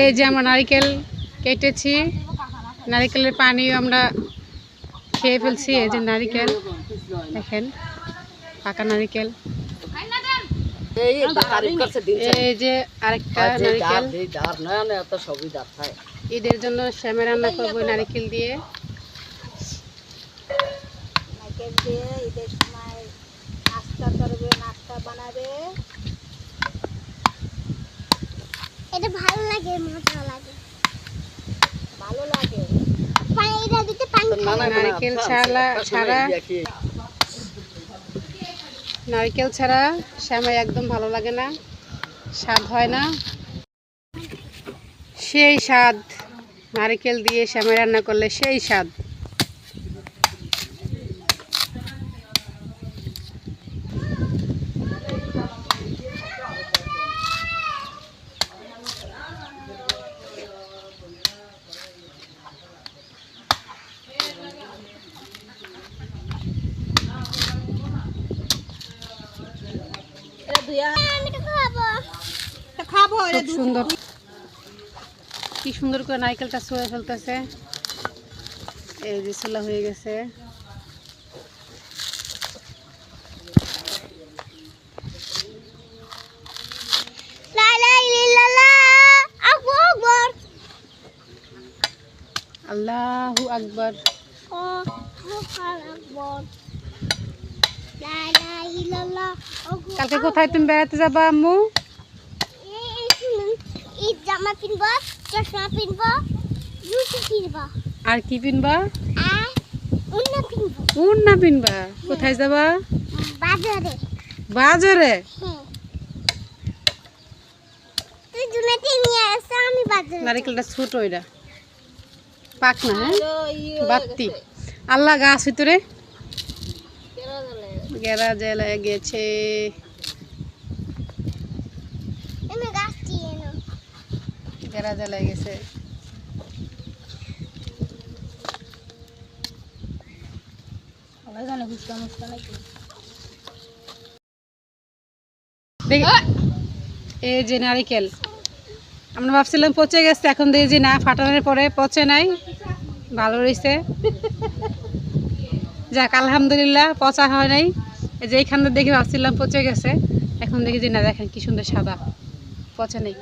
এই যে আমরা নারিকেল কেটেছি। নারিকেলের পানিও আমরা খেয়ে ফেলছি এই যে নারিকেল। দেখেন পাকা নারিকেল। এই যে আরেকটা ঈদের জন্য শ্যামে রান্না করব নারিকেল দিয়ে। নারকেল দিয়ে ঈদের সময় নাস্তা করবে নাস্তা বানাবে। ভালো লাগে মজা লাগে। ভালো লাগে। পানি দিতে পানি তো নানা নানা নারকেল ছাড়া ছাড়া। দেখি, নারকেল ছাড়া শ্যামাই একদম ভালো লাগে না। স্বাদ হয় না। সেই স্বাদ। নারকেল দিয়ে শ্যামাই রান্না করলে সেই স্বাদ। খাবো এটা খাবো এটা খুব সুন্দর কি সুন্দর করে নারকেলটা ছুঁয়ে ফেলতেছে এই যে ছোলা হয়ে গেছে লা লা ইল্লাল্লাহ আকবর আকবর আল্লাহু আকবার আল্লাহু আকবর লা লা ইল্লাল্লাহ আকবর কালকে কোথায় তুমি বেড়াতে যাবা আম্মু? ঈদ জামা কিনবো চশমা কিনবো জুতো কিনবো আর কি কিনবো কোন না পিনবা। কোথায় যাবা? বাজারে। বাজারে? হ্যাঁ। তুই দুনাতে নিয়ে আসা আমি বাজারে নারিকেলটা ছোট এটা পাক না হ্যাঁ? বাত্তি আল্লাহ গাছ ভিতরে গেরা জেলা গেছে গেরা জেলা গেছে। এই যে নারিকেল। আমরা ভাবছিলাম পচে গেছে এখন দেখি যে না ফাটানোর পরে পচে নাই ভালো রয়েছে যাক, আলহামদুলিল্লাহ, পচা হয় নাই। যে এইখানটা দেখে ভাবছিলাম পচে গেছে। এখন দেখি যে না, দেখেন কি সুন্দর সাদা। পচে নেই।